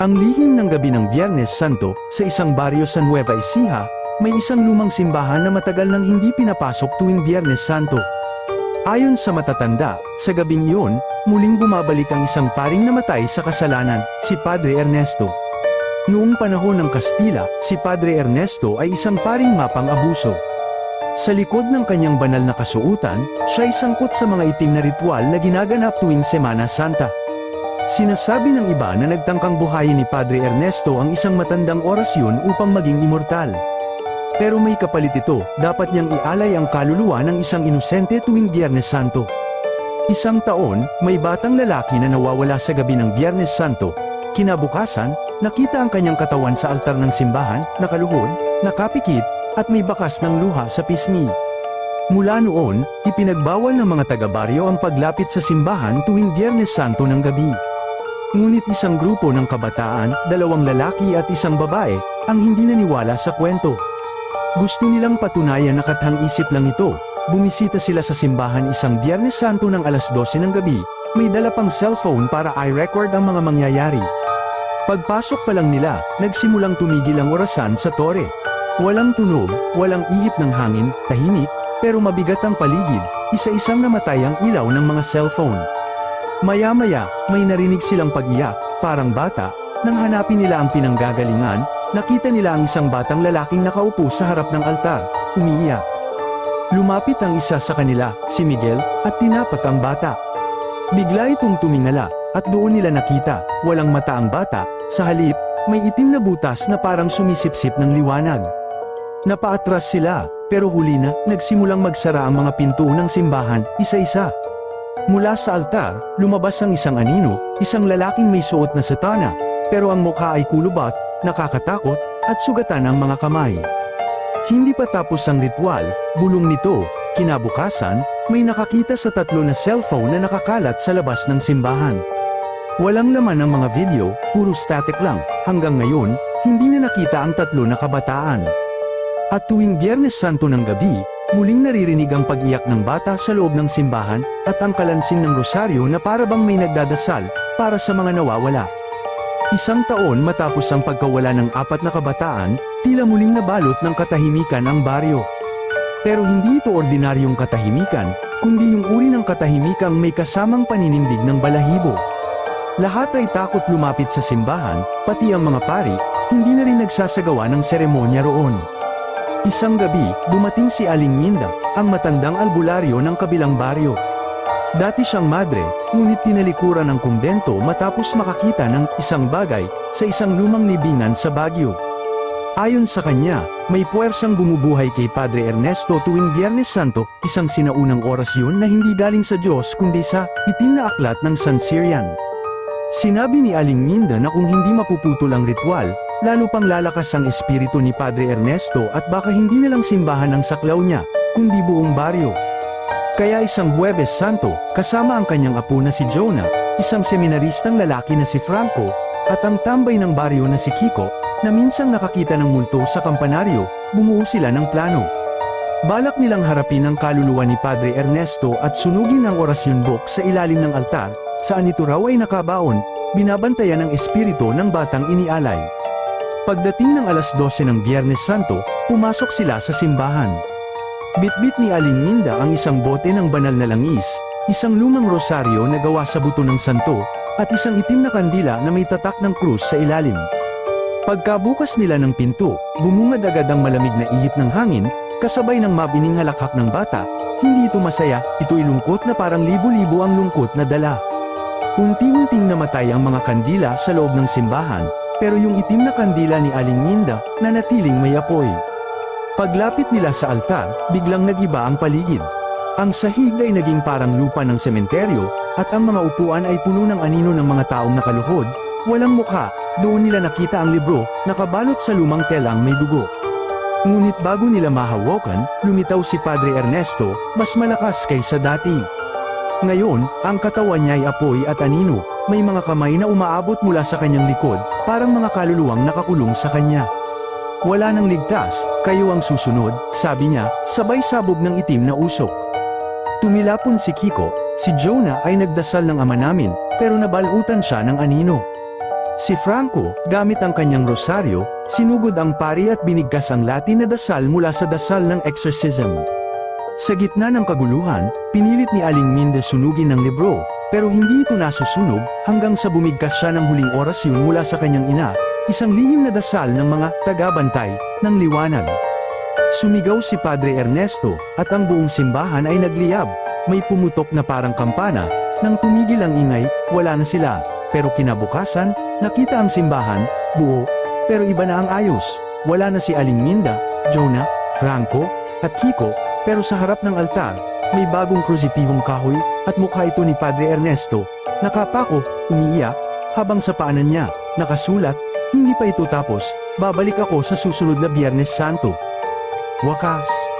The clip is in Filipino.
Ang lihim ng gabi ng Biyernes Santo, sa isang baryo sa Nueva Ecija, may isang lumang simbahan na matagal nang hindi pinapasok tuwing Biyernes Santo. Ayon sa matatanda, sa gabing iyon, muling bumabalik ang isang paring namatay sa kasalanan, si Padre Ernesto. Noong panahon ng Kastila, si Padre Ernesto ay isang paring mapang abuso. Sa likod ng kanyang banal na kasuutan, siya ay sangkot sa mga itim na ritual na ginaganap tuwing Semana Santa. Sinasabi ng iba na nagtangkang buhayin ni Padre Ernesto ang isang matandang orasyon upang maging immortal. Pero may kapalit ito, dapat niyang ialay ang kaluluwa ng isang inosente tuwing Biyernes Santo. Isang taon, may batang lalaki na nawawala sa gabi ng Biyernes Santo. Kinabukasan, nakita ang kanyang katawan sa altar ng simbahan, nakaluhod, nakapikit, at may bakas ng luha sa pisngi. Mula noon, ipinagbawal ng mga taga-baryo ang paglapit sa simbahan tuwing Biyernes Santo ng gabi. Ngunit isang grupo ng kabataan, dalawang lalaki at isang babae, ang hindi naniwala sa kwento. Gusto nilang patunayan na kathang isip lang ito. Bumisita sila sa simbahan isang Biyernes Santo ng alas 12 ng gabi, may dala pang cellphone para i-record ang mga mangyayari. Pagpasok pa lang nila, nagsimulang tumigil ang orasan sa tore. Walang tunog, walang ihip ng hangin, tahimik, pero mabigat ang paligid, isa-isang namatay ang ilaw ng mga cellphone. Maya-maya, may narinig silang pag-iyak, parang bata, nang hanapin nila ang pinanggagalingan, nakita nila ang isang batang lalaking nakaupo sa harap ng altar, umiiyak. Lumapit ang isa sa kanila, si Miguel, at tinapak ang bata. Bigla itong tumingala, at doon nila nakita, walang mata ang bata, sa halip, may itim na butas na parang sumisipsip ng liwanag. Napaatras sila, pero huli na, nagsimulang magsara ang mga pinto ng simbahan, isa-isa. Mula sa altar, lumabas ang isang anino, isang lalaking may suot na satana, pero ang mukha ay kulubat, nakakatakot, at sugatan ang mga kamay. Hindi pa tapos ang ritual, bulong nito, kinabukasan, may nakakita sa tatlo na cellphone na nakakalat sa labas ng simbahan. Walang laman ang mga video, puro static lang, hanggang ngayon, hindi na nakita ang tatlo na kabataan. At tuwing Biyernes Santo ng gabi, muling naririnig ang pag-iyak ng bata sa loob ng simbahan, at ang kalansing ng rosaryo na parabang may nagdadasal, para sa mga nawawala. Isang taon matapos ang pagkawala ng apat na kabataan, tila muling nabalot ng katahimikan ang baryo. Pero hindi ito ordinaryong katahimikan, kundi yung uri ng katahimikang may kasamang paninindig ng balahibo. Lahat ay takot lumapit sa simbahan, pati ang mga pari, hindi na rin nagsasagawa ng seremonya roon. Isang gabi, dumating si Aling Minda, ang matandang albularyo ng kabilang baryo. Dati siyang madre, ngunit tinalikuran ng kumbento matapos makakita ng isang bagay sa isang lumang libingan sa Baguio. Ayon sa kanya, may puwersang bumubuhay kay Padre Ernesto tuwing Biyernes Santo, isang sinaunang orasyon na hindi galing sa Diyos kundi sa itim na aklat ng San Syrian. Sinabi ni Aling Minda na kung hindi mapuputol ang ritual, lalo pang lalakas ang espiritu ni Padre Ernesto at baka hindi na lang simbahan ang saklaw niya, kundi buong baryo. Kaya isang Huwebes Santo, kasama ang kanyang apo na si Jonah, isang seminaristang lalaki na si Franco, at ang tambay ng baryo na si Kiko, na minsang nakakita ng multo sa kampanaryo, bumuo sila ng plano. Balak nilang harapin ang kaluluwa ni Padre Ernesto at sunugin ang orasyon book sa ilalim ng altar, saan ito raw ay nakabaon, binabantayan ng espiritu ng batang inialay. Pagdating ng alas 12 ng Biyernes Santo, pumasok sila sa simbahan. Bitbit ni Aling Minda ang isang bote ng banal na langis, isang lumang rosaryo na gawa sa buto ng santo, at isang itim na kandila na may tatak ng krus sa ilalim. Pagkabukas nila ng pinto, bumungad agad ang malamig na ihip ng hangin, kasabay ng mabining halakhak ng bata, hindi ito masaya, ito'y lungkot na parang libo-libo ang lungkot na dala. Unti-unting namatay ang mga kandila sa loob ng simbahan, pero yung itim na kandila ni Aling Minda, nanatiling may apoy. Paglapit nila sa altar, biglang nagiba ang paligid. Ang sahig ay naging parang lupa ng sementeryo, at ang mga upuan ay puno ng anino ng mga taong nakaluhod, walang mukha, doon nila nakita ang libro, nakabalot sa lumang telang may dugo. Ngunit bago nila mahawakan, lumitaw si Padre Ernesto, mas malakas kaysa dati. Ngayon, ang katawan niya ay apoy at anino, may mga kamay na umaabot mula sa kanyang likod, parang mga kaluluwang nakakulong sa kanya. Wala nang ligtas, kayo ang susunod, sabi niya, sabay sabog ng itim na usok. Tumilapon si Kiko, si Jonah ay nagdasal ng ama namin, pero nabalutan siya ng anino. Si Franco, gamit ang kanyang rosaryo, sinugod ang pari at binigkas ang Latin na dasal mula sa dasal ng exorcism. Sa gitna ng kaguluhan, pinilit ni Aling Minde sunugin ng libro, pero hindi ito nasusunog hanggang sa bumigkas siya ng huling orasyon mula sa kanyang ina, isang lihim na dasal ng mga tagabantay ng liwanag. Sumigaw si Padre Ernesto, at ang buong simbahan ay nagliyab. May pumutok na parang kampana, nang tumigil ang ingay, wala na sila. Pero kinabukasan, nakita ang simbahan, buo, pero iba na ang ayos. Wala na si Aling Minda, Jonah, Franco, at Kiko, pero sa harap ng altar, may bagong krusipihong kahoy, at mukha ito ni Padre Ernesto. Nakapako, umiiyak, habang sa paanan niya, nakasulat, hindi pa ito tapos, babalik ako sa susunod na Biyernes Santo. Wakas.